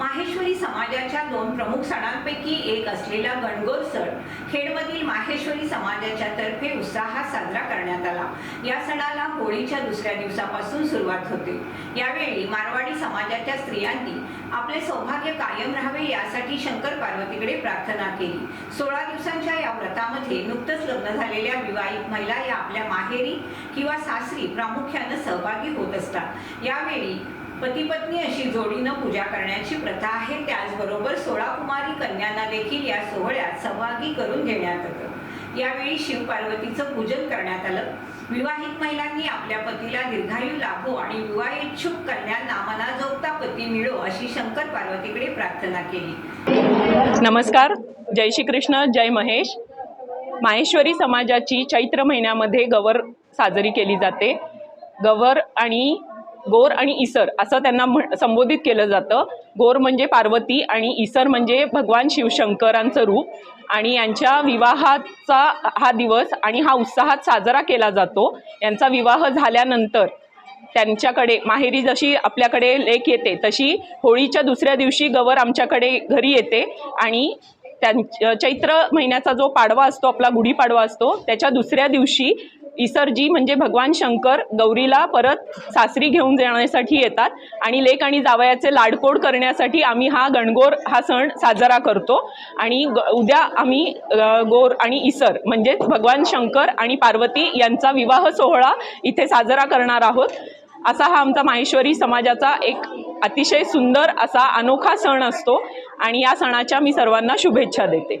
माहेश्वरी समाजाच्या दोन प्रमुख सणांपैकी एक असलेला गणगौर सण. खेडमधील माहेश्वरी समाजाच्या तर्फे उत्साहात साजरा करण्यात आला. या सणाला होळीच्या दुसऱ्या दिवसापासून सुरुवात होते. यावेळी मारवाडी समाजाच्या स्त्रियांनी आपले सौभाग्य कायम राहावे यासाठी शंकर पार्वतीकडे प्रार्थना केली. सोळा दिवसांच्या या व्रतामध्ये नुकतंच लग्न झालेल्या विवाहित महिला या आपल्या माहेरी किंवा सासरी प्रामुख्यानं सहभागी होत असतात. यावेळी पती पत्नी अशी जोडीनं पूजा करण्याची प्रथा आहे. त्याचबरोबर सोळा कुमारी कन्यांना देखील या सोहळ्यात सहभागी करून घेण्यात आलं यावेळी शिव पार्वतीचं पूजन करण्यात आलं. विवाहित महिलांनी आपल्या पतीला दीर्घायू लाभो आणि विवाहेच्छुक कन्यांना मनाजोगता पती मिळो अशी शंकर पार्वतीकडे प्रार्थना केली. नमस्कार. जय श्री कृष्ण जय महेश. माहेश्वरी समाजाची चैत्र महिन्यामध्ये गवर साजरी केली जाते. गवर आणि गोर आणि इसर असं त्यांना म्हण संबोधित केलं जातं. गोर म्हणजे पार्वती आणि इसर म्हणजे भगवान शिवशंकरांचं रूप. आणि यांच्या विवाहाचा हा दिवस आणि हा उत्साहात साजरा केला जातो. यांचा विवाह झाल्यानंतर त्यांच्याकडे माहेरी जशी आपल्याकडे लेक येते तशी होळीच्या दुसऱ्या दिवशी गवर आमच्याकडे घरी येते. आणि त्यां चैत्र महिन्याचा जो पाडवा असतो आपला गुढीपाडवा असतो त्याच्या दुसऱ्या दिवशी इसरजी म्हणजे भगवान शंकर गौरीला परत सासरी घेऊन जाण्यासाठी येतात आणि लेक आणि जावयाचे लाडकोड करण्यासाठी आम्ही हा गणगोर हा सण साजरा करतो. आणि उद्या आम्ही गोर आणि इसर म्हणजेच भगवान शंकर आणि पार्वती यांचा विवाह सोहळा इथे साजरा करणार आहोत. असा हा आमचा माहेश्वरी समाजाचा एक अतिशय सुंदर असा अनोखा सण असतो. आणि या सणाच्या मी सर्वांना शुभेच्छा देते.